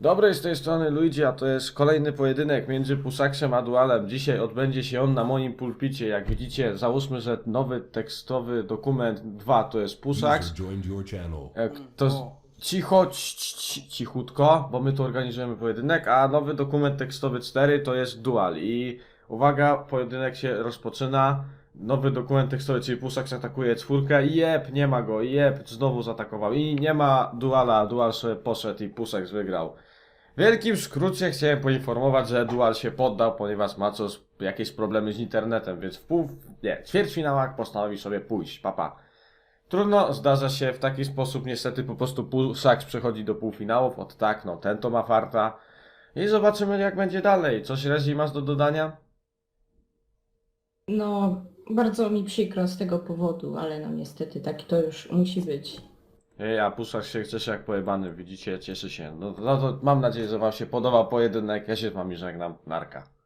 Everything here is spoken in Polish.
Dobrej z tej strony Luigi, a to jest kolejny pojedynek między Pusaksem a Dualem. Dzisiaj odbędzie się on na moim pulpicie. Jak widzicie, załóżmy, że nowy tekstowy dokument 2 to jest Pusaks. Jak to cicho, ci, ci, cichutko, bo my tu organizujemy pojedynek, a nowy dokument tekstowy 4 to jest Dual. I uwaga, pojedynek się rozpoczyna. Nowy dokument tekstowy, czyli Pusaks atakuje czwórkę. Jep, nie ma go. Jep, znowu zaatakował. I nie ma Duala. Dual sobie poszedł i Pusaks wygrał. W wielkim skrócie chciałem poinformować, że Dual się poddał, ponieważ ma coś, jakieś problemy z internetem, więc w pół, nie, ćwierćfinałach postanowił sobie pójść, papa. Trudno, zdarza się w taki sposób, niestety po prostu Pusaks przechodzi do półfinałów, od tak, no ten to ma farta. I zobaczymy jak będzie dalej. Coś Rezi masz do dodania? No, bardzo mi przykro z tego powodu, ale no niestety tak to już musi być. Ej, a Pusaks się cieszy jak pojebany, widzicie, cieszy się. No, no to mam nadzieję, że wam się podobał pojedynek, ja się z wami żegnam, narka.